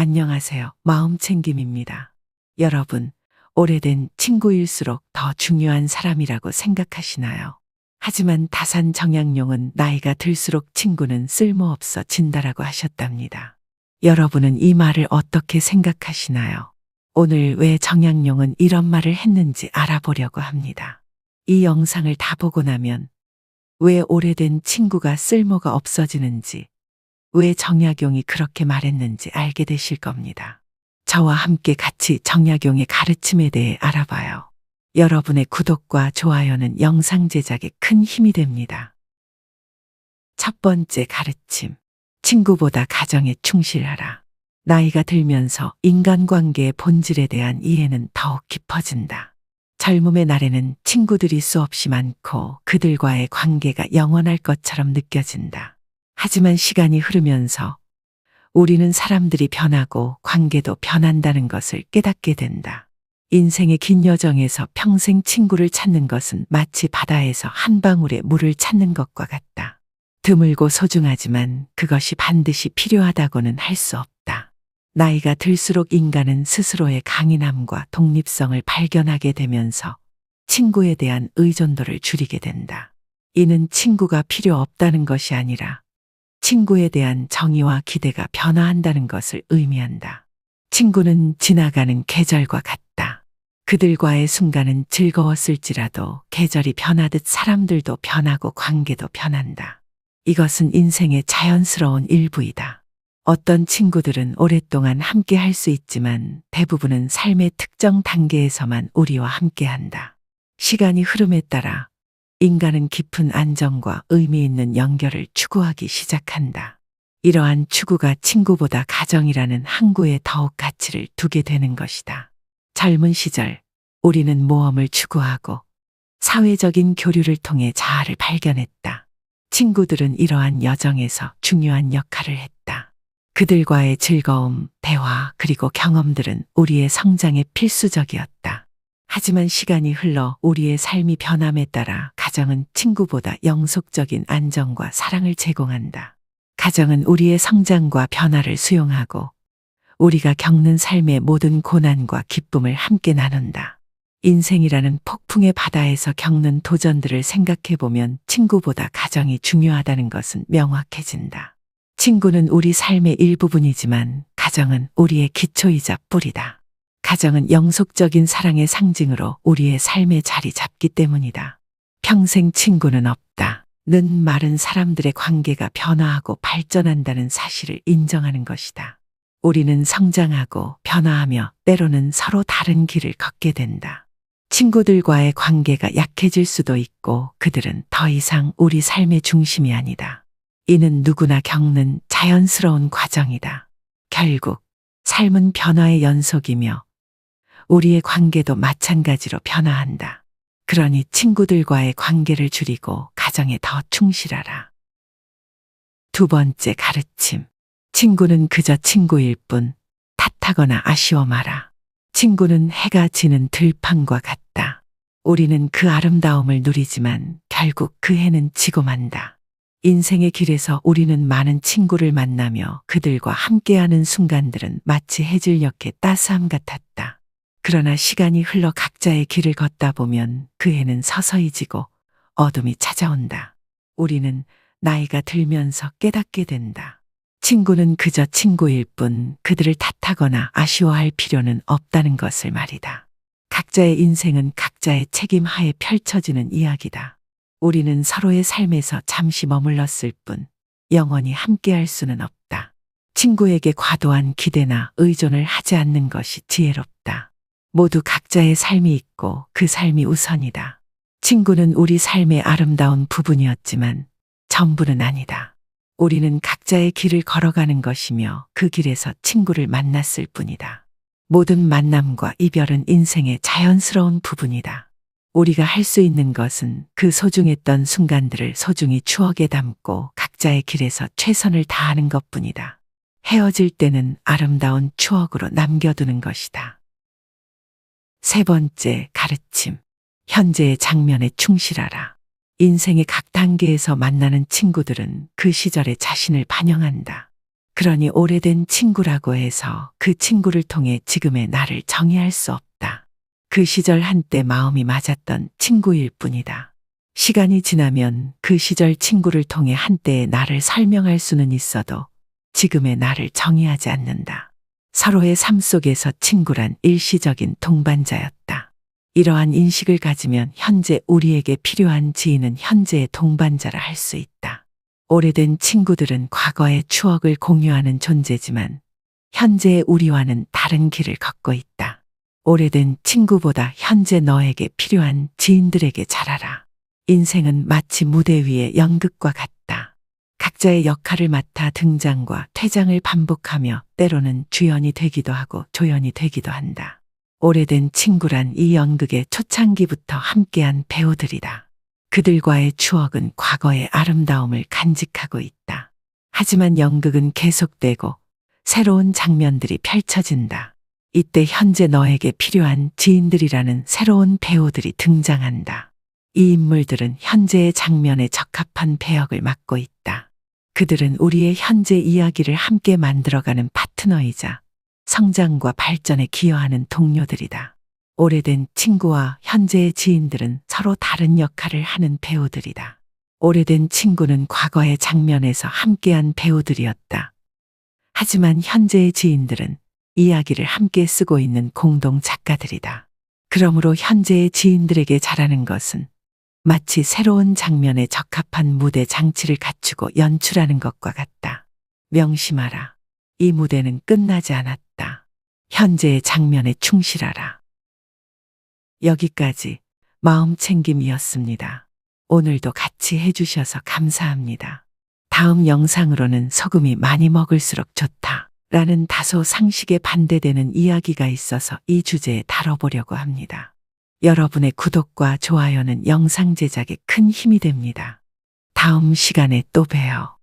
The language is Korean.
안녕하세요. 마음 챙김입니다. 여러분, 오래된 친구일수록 더 중요한 사람이라고 생각하시나요? 하지만 다산 정약용은 나이가 들수록 친구는 쓸모없어 진다라고 하셨답니다. 여러분은 이 말을 어떻게 생각하시나요? 오늘 왜 정약용은 이런 말을 했는지 알아보려고 합니다. 이 영상을 다 보고 나면 왜 오래된 친구가 쓸모가 없어지는지, 왜 정약용이 그렇게 말했는지 알게 되실 겁니다. 저와 함께 같이 정약용의 가르침에 대해 알아봐요. 여러분의 구독과 좋아요는 영상 제작에 큰 힘이 됩니다. 첫 번째 가르침. 친구보다 가정에 충실하라. 나이가 들면서 인간관계의 본질에 대한 이해는 더욱 깊어진다. 젊음의 날에는 친구들이 수없이 많고 그들과의 관계가 영원할 것처럼 느껴진다. 하지만 시간이 흐르면서 우리는 사람들이 변하고 관계도 변한다는 것을 깨닫게 된다. 인생의 긴 여정에서 평생 친구를 찾는 것은 마치 바다에서 한 방울의 물을 찾는 것과 같다. 드물고 소중하지만 그것이 반드시 필요하다고는 할 수 없다. 나이가 들수록 인간은 스스로의 강인함과 독립성을 발견하게 되면서 친구에 대한 의존도를 줄이게 된다. 이는 친구가 필요 없다는 것이 아니라 친구에 대한 정의와 기대가 변화한다는 것을 의미한다. 친구는 지나가는 계절과 같다. 그들과의 순간은 즐거웠을지라도 계절이 변하듯 사람들도 변하고 관계도 변한다. 이것은 인생의 자연스러운 일부이다. 어떤 친구들은 오랫동안 함께 할 수 있지만 대부분은 삶의 특정 단계에서만 우리와 함께 한다. 시간이 흐름에 따라 인간은 깊은 안정과 의미 있는 연결을 추구하기 시작한다. 이러한 추구가 친구보다 가정이라는 항구에 더욱 가치를 두게 되는 것이다. 젊은 시절 우리는 모험을 추구하고 사회적인 교류를 통해 자아를 발견했다. 친구들은 이러한 여정에서 중요한 역할을 했다. 그들과의 즐거움, 대화, 그리고 경험들은 우리의 성장에 필수적이었다. 하지만 시간이 흘러 우리의 삶이 변함에 따라 가정은 친구보다 영속적인 안정과 사랑을 제공한다. 가정은 우리의 성장과 변화를 수용하고 우리가 겪는 삶의 모든 고난과 기쁨을 함께 나눈다. 인생이라는 폭풍의 바다에서 겪는 도전들을 생각해 보면 친구보다 가정이 중요하다는 것은 명확해진다. 친구는 우리 삶의 일부분이지만 가정은 우리의 기초이자 뿌리다. 가정은 영속적인 사랑의 상징으로 우리의 삶에 자리 잡기 때문이다. 평생 친구는 없다. 는 말은 사람들의 관계가 변화하고 발전한다는 사실을 인정하는 것이다. 우리는 성장하고 변화하며 때로는 서로 다른 길을 걷게 된다. 친구들과의 관계가 약해질 수도 있고 그들은 더 이상 우리 삶의 중심이 아니다. 이는 누구나 겪는 자연스러운 과정이다. 결국 삶은 변화의 연속이며 우리의 관계도 마찬가지로 변화한다. 그러니 친구들과의 관계를 줄이고 가정에 더 충실하라. 두 번째 가르침. 친구는 그저 친구일 뿐 탓하거나 아쉬워 마라. 친구는 해가 지는 들판과 같다. 우리는 그 아름다움을 누리지만 결국 그 해는 지고 만다. 인생의 길에서 우리는 많은 친구를 만나며 그들과 함께하는 순간들은 마치 해질녘의 따스함 같았다. 그러나 시간이 흘러 각자의 길을 걷다 보면 그 해는 서서히 지고 어둠이 찾아온다. 우리는 나이가 들면서 깨닫게 된다. 친구는 그저 친구일 뿐 그들을 탓하거나 아쉬워할 필요는 없다는 것을 말이다. 각자의 인생은 각자의 책임 하에 펼쳐지는 이야기다. 우리는 서로의 삶에서 잠시 머물렀을 뿐 영원히 함께할 수는 없다. 친구에게 과도한 기대나 의존을 하지 않는 것이 지혜롭다. 모두 각자의 삶이 있고 그 삶이 우선이다. 친구는 우리 삶의 아름다운 부분이었지만 전부는 아니다. 우리는 각자의 길을 걸어가는 것이며 그 길에서 친구를 만났을 뿐이다. 모든 만남과 이별은 인생의 자연스러운 부분이다. 우리가 할 수 있는 것은 그 소중했던 순간들을 소중히 추억에 담고 각자의 길에서 최선을 다하는 것 뿐이다. 헤어질 때는 아름다운 추억으로 남겨두는 것이다. 세 번째 가르침. 현재의 장면에 충실하라. 인생의 각 단계에서 만나는 친구들은 그 시절의 자신을 반영한다. 그러니 오래된 친구라고 해서 그 친구를 통해 지금의 나를 정의할 수 없다. 그 시절 한때 마음이 맞았던 친구일 뿐이다. 시간이 지나면 그 시절 친구를 통해 한때의 나를 설명할 수는 있어도 지금의 나를 정의하지 않는다. 서로의 삶 속에서 친구란 일시적인 동반자였다. 이러한 인식을 가지면 현재 우리에게 필요한 지인은 현재의 동반자라 할 수 있다. 오래된 친구들은 과거의 추억을 공유하는 존재지만 현재의 우리와는 다른 길을 걷고 있다. 오래된 친구보다 현재 너에게 필요한 지인들에게 잘하라. 인생은 마치 무대 위의 연극과 같다. 각자의 역할을 맡아 등장과 퇴장을 반복하며 때로는 주연이 되기도 하고 조연이 되기도 한다. 오래된 친구란 이 연극의 초창기부터 함께한 배우들이다. 그들과의 추억은 과거의 아름다움을 간직하고 있다. 하지만 연극은 계속되고 새로운 장면들이 펼쳐진다. 이때 현재 너에게 필요한 지인들이라는 새로운 배우들이 등장한다. 이 인물들은 현재의 장면에 적합한 배역을 맡고 있다. 그들은 우리의 현재 이야기를 함께 만들어가는 파트너이자 성장과 발전에 기여하는 동료들이다. 오래된 친구와 현재의 지인들은 서로 다른 역할을 하는 배우들이다. 오래된 친구는 과거의 장면에서 함께한 배우들이었다. 하지만 현재의 지인들은 이야기를 함께 쓰고 있는 공동 작가들이다. 그러므로 현재의 지인들에게 잘하는 것은 마치 새로운 장면에 적합한 무대 장치를 갖추고 연출하는 것과 같다. 명심하라. 이 무대는 끝나지 않았다. 현재의 장면에 충실하라. 여기까지 마음 챙김이었습니다. 오늘도 같이 해주셔서 감사합니다. 다음 영상으로는 소금이 많이 먹을수록 좋다. 라는 다소 상식에 반대되는 이야기가 있어서 이 주제에 다뤄보려고 합니다. 여러분의 구독과 좋아요는 영상 제작에 큰 힘이 됩니다. 다음 시간에 또 봬요.